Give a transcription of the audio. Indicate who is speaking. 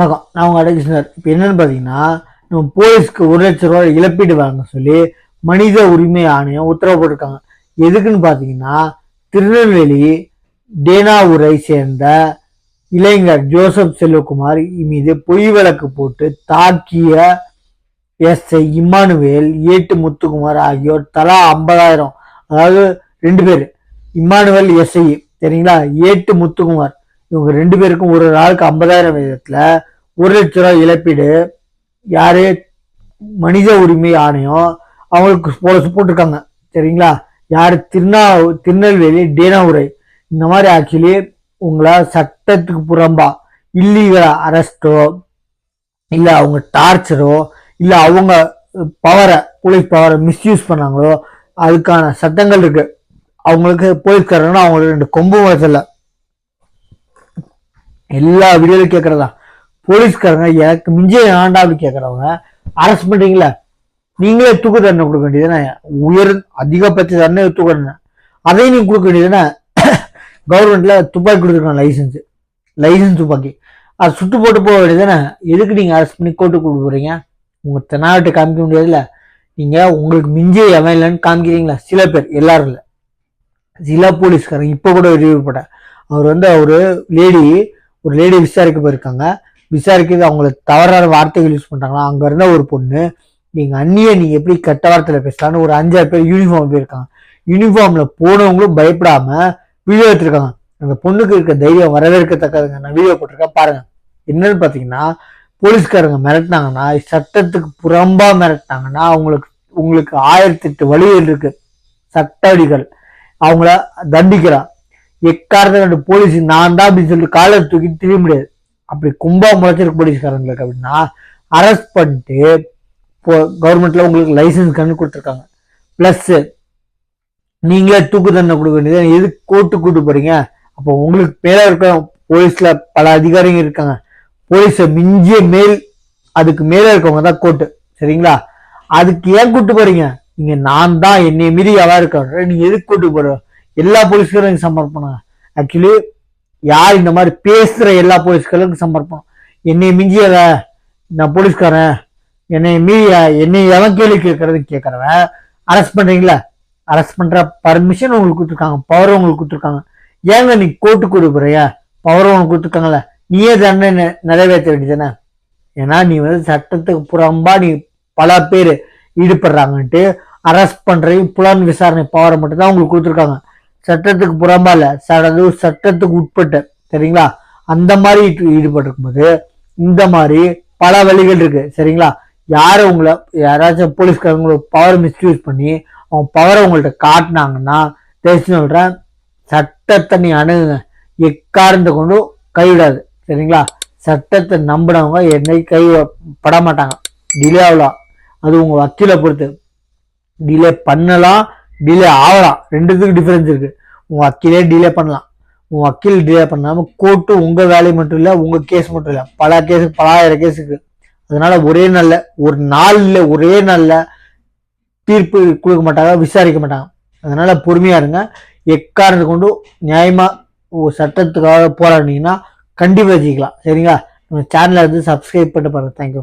Speaker 1: வணக்கம். நான் உங்கள் அடகிருஷ்ணர் இப்போ என்னன்னு பார்த்தீங்கன்னா நம்ம போலீஸ்க்கு ஒரு லட்ச ரூபா இழப்பீடு வழங்க சொல்லி மனித உரிமை ஆணையம் உத்தரவு போட்டிருக்காங்க. எதுக்குன்னு பார்த்தீங்கன்னா திருநெல்வேலி டேனாவூரை சேர்ந்த இளைஞர் ஜோசப் செல்வகுமார் மீது பொய் வழக்கு போட்டு தாக்கிய எஸ்ஐ இம்மானுவேல் ஏட்டு முத்துக்குமார் ஆகியோர் தலா ஐம்பதாயிரம். அதாவது ரெண்டு பேர். இம்மானுவேல் எஸ்ஐ சரிங்களா ஏட்டு முத்துக்குமார். இவங்க ரெண்டு பேருக்கும் ஒரு நாளுக்கு ஐம்பதாயிரம் விதத்தில் ஒரு லட்ச ரூபா இழப்பீடு யாரு? மனித உரிமை ஆணையம் அவங்களுக்கு போல போட்டிருக்காங்க சரிங்களா? யார்? திருநா திருநெல்வேலி டேனாவுரை. இந்த மாதிரி ஆக்சுவலி உங்களை சட்டத்துக்கு புறம்பா இல்லீகல் அரெஸ்டோ இல்லை அவங்க டார்ச்சரோ இல்லை அவங்க பவரை போலீஸ் பவரை மிஸ்யூஸ் பண்ணாங்களோ அதுக்கான சட்டங்கள் இருக்கு. அவங்களுக்கு போலீஸ்காரங்கன்னா அவங்களுக்கு ரெண்டு கொம்பு வரதில்லை. எல்லா வீடியோலையும் கேட்கறதா போலீஸ்காரங்க எனக்கு மிஞ்சிய ஆண்டா அப்படி அரெஸ்ட் பண்ணுறீங்களா நீங்களே தூக்கு தண்டனை கொடுக்க வேண்டியதுன்னா உயர் அதிகபட்ச தண்டனை தூக்கு தண்டனை அதையும் நீங்கள் கொடுக்க வேண்டியதுன்னா கவர்மெண்ட்ல துப்பாக்கி கொடுத்துருக்காங்க லைசன்ஸ் லைசன்ஸ் துப்பாக்கி. அது சுட்டு போட்டு போக வேண்டியதுன்னா எதுக்கு நீங்கள் அரெஸ்ட் பண்ணி கோர்ட்டு கொடுக்க போகிறீங்க உங்கள் தென்னாவட்டை காமிக்க முடியாதுல்ல? நீங்கள் உங்களுக்கு மிஞ்சிய எவன் இல்லைன்னு காமிக்கிறீங்களா? சில பேர் எல்லாரும் இல்லை சில போலீஸ்காரங்க இப்போ கூட வெளியிடப்பட்ட அவர் வந்து அவர் லேடி ஒரு லேடி விசாரிக்க போயிருக்காங்க. விசாரிக்கிறது அவங்கள தவறான வார்த்தைகள் யூஸ் பண்ணுறாங்களா அங்கே இருந்த ஒரு பொண்ணு நீங்கள் அண்ணிய நீ எப்படி கெட்ட வார்த்தையில் பேசலான்னு ஒரு அஞ்சாறு பேர் யூனிஃபார்ம் போயிருக்காங்க. யூனிஃபார்மில் போனவங்களும் பயப்படாமல் வீடியோ எடுத்திருக்காங்க. அந்த பொண்ணுக்கு இருக்க தைரியம் வரவேற்கத்தக்கதுங்க. நான் வீடியோ போட்டிருக்கேன் பாருங்க. என்னன்னு பார்த்தீங்கன்னா போலீஸ்காரங்க மிரட்டினாங்கன்னா சட்டத்துக்கு புறம்பாக மிரட்டினாங்கன்னா அவங்களுக்கு உங்களுக்கு ஆயிரத்தி எட்டு வழிகள் இருக்கு. சட்ட அடிகள் அவங்கள தண்டிக்கிறான் எக்காரத்தை கண்டு போலீஸ் நான் தான் அப்படின்னு சொல்லிட்டு காலை தூக்கி திரிய முடியாது. அப்படி கும்பா முளைச்சிருக்கு போலீஸ்காரங்களுக்கு அப்படின்னா அரெஸ்ட் பண்ணிட்டு இப்போ கவர்மெண்ட்ல உங்களுக்கு லைசன்ஸ் கண்டு கொடுத்துருக்காங்க. ப்ளஸ்ஸு நீங்களே தூக்கு தண்டனை கொடுக்க வேண்டியது. எதுக்கு கோர்ட்டு கூட்டு போறீங்க? அப்போ உங்களுக்கு மேலே இருக்க போலீஸ்ல பல அதிகாரிங்க இருக்காங்க. போலீஸை மிஞ்சிய மேல் அதுக்கு மேலே இருக்கவங்க தான் கோர்ட்டு சரிங்களா? அதுக்கு ஏன் கூட்டு போறீங்க? நீங்க நான் தான் என்னை மீறி எவா இருக்க நீங்க எதுக்கு கூட்டு போற? எல்லா போலீஸ்காரும் இங்க சமர்ப்பணம் ஆக்சுவலி யார் இந்த மாதிரி பேசுகிற எல்லா போலீஸ்களுக்கும் சமர்ப்பம்? என்னை மிஞ்சியவ நான் போலீஸ்காரன். என்னை மீறிய என்னை எவன் கேள்வி கேட்கறதுன்னு கேட்குறவன் அரெஸ்ட் பண்ணுறீங்களா அரெஸ்ட் பண்ணுற பர்மிஷன் உங்களுக்கு கொடுத்துருக்காங்க. பவர் உங்களுக்கு கொடுத்துருக்காங்க. ஏங்க நீ கோர்ட்டு கொடுக்குறியா பவர் உங்களுக்கு கொடுத்துருக்காங்கல்ல. நீயே தண்டனை நிறைவேற்ற வேண்டியதானே ஏன்னா நீ வந்து சட்டத்துக்கு புறம்பா நீ பல பேர் ஈடுபடுறாங்கன்ட்டு அரெஸ்ட் பண்ணுறையும் புலன் விசாரணை பவரை மட்டும் தான் உங்களுக்கு கொடுத்துருக்காங்க. சட்டத்துக்கு புறம்பா இல்ல சடது சட்டத்துக்கு உட்பட்ட சரிங்களா? அந்த மாதிரி ஈடு- ஈடுபட்டிருக்கும் போது இந்த மாதிரி பல வழிகள் இருக்கு சரிங்களா? யார் உங்களை யாராச்சும் போலீஸ்காரங்களோட பவர் மிஸ்யூஸ் பண்ணி அவங்க பவரை உங்கள்ட்ட காட்டினாங்கன்னா தெரிஞ்சு சொல்றேன் சட்டத்தை நீ அணுகுங்க. எக்காரந்த கொண்டு கைவிடாது சரிங்களா? சட்டத்தை நம்பினவங்க என்னை கை பட மாட்டாங்க டிலே ஆகலாம். அது உங்க வக்கீலை பொறுத்து. டிலே பண்ணலாம் டிலே ஆகலாம். ரெண்டுத்துக்கு டிஃப்ரென்ஸ் இருக்கு. உங்க வக்கீலே டிலே பண்ணலாம். உங்க வக்கீல் டிலே பண்ணாம கோர்ட்டு உங்க வேலை மட்டும் இல்லை உங்க கேஸ் மட்டும் இல்லை. பல கேஸ் பலாயிரம் கேஸ் இருக்கு. அதனால ஒரே நல்ல ஒரு நாளில் ஒரே நல்ல தீர்ப்பு கொடுக்க மாட்டாங்க விசாரிக்க மாட்டாங்க. அதனால பொறுமையா இருங்க. எக்காரணத்தை கொண்டு நியாயமா சட்டத்துக்காக போராடினீங்கன்னா கண்டிப்பாக ஜெயிக்கலாம். சரிங்களா? நம்ம சேனலை வந்து சப்ஸ்கிரைப் பண்ணிட்டு பாருங்க. தேங்க்யூ